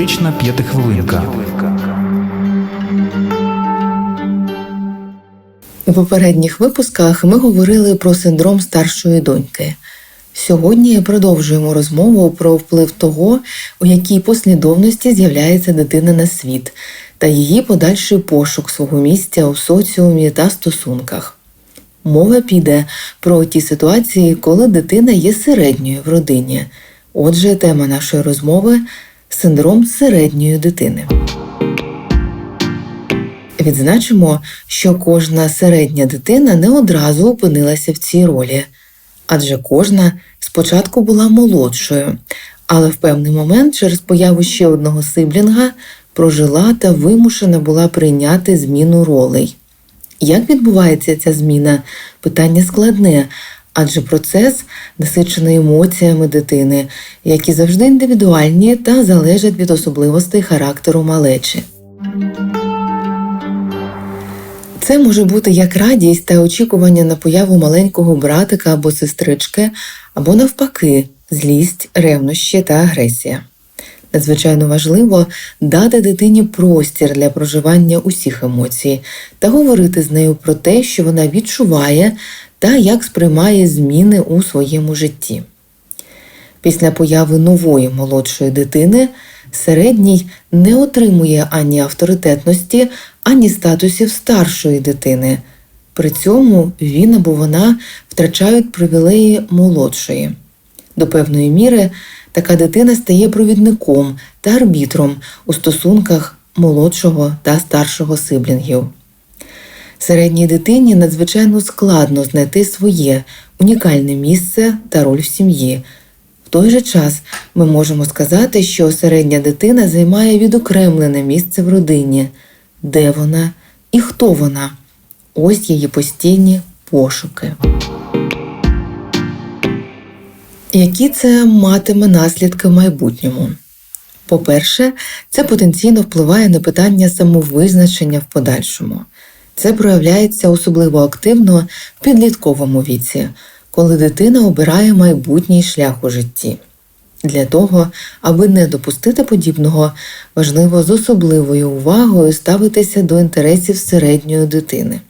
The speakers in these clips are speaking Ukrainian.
Психотерапевтична п'ятихвилинка. У попередніх випусках ми говорили про синдром старшої доньки. Сьогодні продовжуємо розмову про вплив того, у якій послідовності з'являється дитина на світ, та її подальший пошук свого місця у соціумі та стосунках. Мова піде про ті ситуації, коли дитина є середньою в родині. Отже, тема нашої розмови синдром середньої дитини. Відзначимо, що кожна середня дитина не одразу опинилася в цій ролі, адже кожна спочатку була молодшою, але в певний момент через появу ще одного сиблінга прожила та вимушена була прийняти зміну ролей. Як відбувається ця зміна? Питання складне, адже процес насичений емоціями дитини, які завжди індивідуальні та залежать від особливостей характеру малечі. Це може бути як радість та очікування на появу маленького братика або сестрички, або навпаки, злість, ревнощі та агресія. Надзвичайно важливо дати дитині простір для проживання усіх емоцій та говорити з нею про те, що вона відчуває та як сприймає зміни у своєму житті. Після появи нової молодшої дитини середній не отримує ані авторитетності, ані статусів старшої дитини. При цьому він або вона втрачають привілеї молодшої. До певної міри така дитина стає провідником та арбітром у стосунках молодшого та старшого сиблінгів. Середній дитині надзвичайно складно знайти своє унікальне місце та роль в сім'ї. В той же час ми можемо сказати, що середня дитина займає відокремлене місце в родині, де вона і хто вона. Ось її постійні пошуки. Які це матиме наслідки в майбутньому? По-перше, це потенційно впливає на питання самовизначення в подальшому. Це проявляється особливо активно в підлітковому віці, коли дитина обирає майбутній шлях у житті. Для того, аби не допустити подібного, важливо з особливою увагою ставитися до інтересів середньої дитини.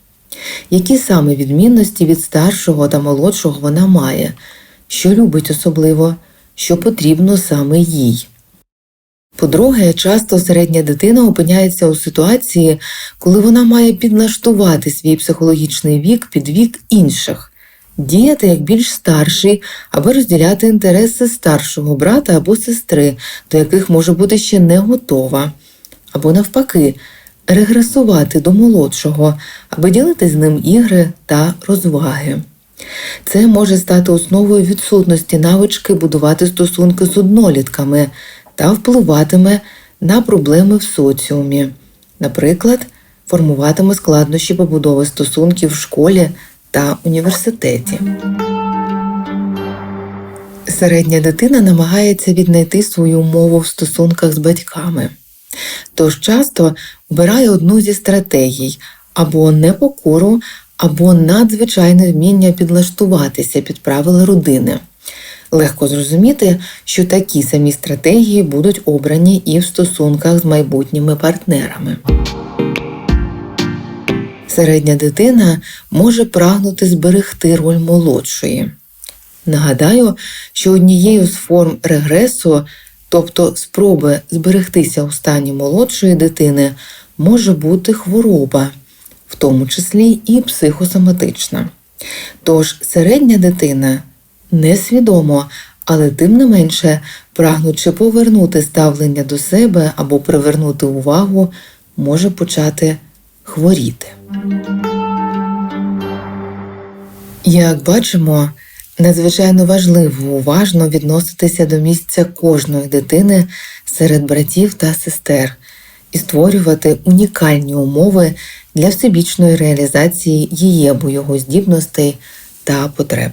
Які саме відмінності від старшого та молодшого вона має, що любить особливо, що потрібно саме їй. По-друге, часто середня дитина опиняється у ситуації, коли вона має підлаштувати свій психологічний вік під вік інших, діяти як більш старший, аби розділяти інтереси старшого брата або сестри, до яких може бути ще не готова, або навпаки, регресувати до молодшого, аби ділити з ним ігри та розваги. Це може стати основою відсутності навички будувати стосунки з однолітками та впливатиме на проблеми в соціумі. Наприклад, формуватиме складнощі побудови стосунків в школі та університеті. Середня дитина намагається віднайти свою мову в стосунках з батьками, тож часто обирає одну зі стратегій або непокору, або надзвичайне вміння підлаштуватися під правила родини. Легко зрозуміти, що такі самі стратегії будуть обрані і в стосунках з майбутніми партнерами. Середня дитина може прагнути зберегти роль молодшої. Нагадаю, що однією з форм регресу, тобто спроби зберегтися у стані молодшої дитини, може бути хвороба, в тому числі і психосоматична. Тож середня дитина несвідомо, але тим не менше, прагнучи повернути ставлення до себе або привернути увагу, може почати хворіти. Як бачимо, надзвичайно важливо уважно відноситися до місця кожної дитини серед братів та сестер і створювати унікальні умови для всебічної реалізації її або його здібностей та потреб.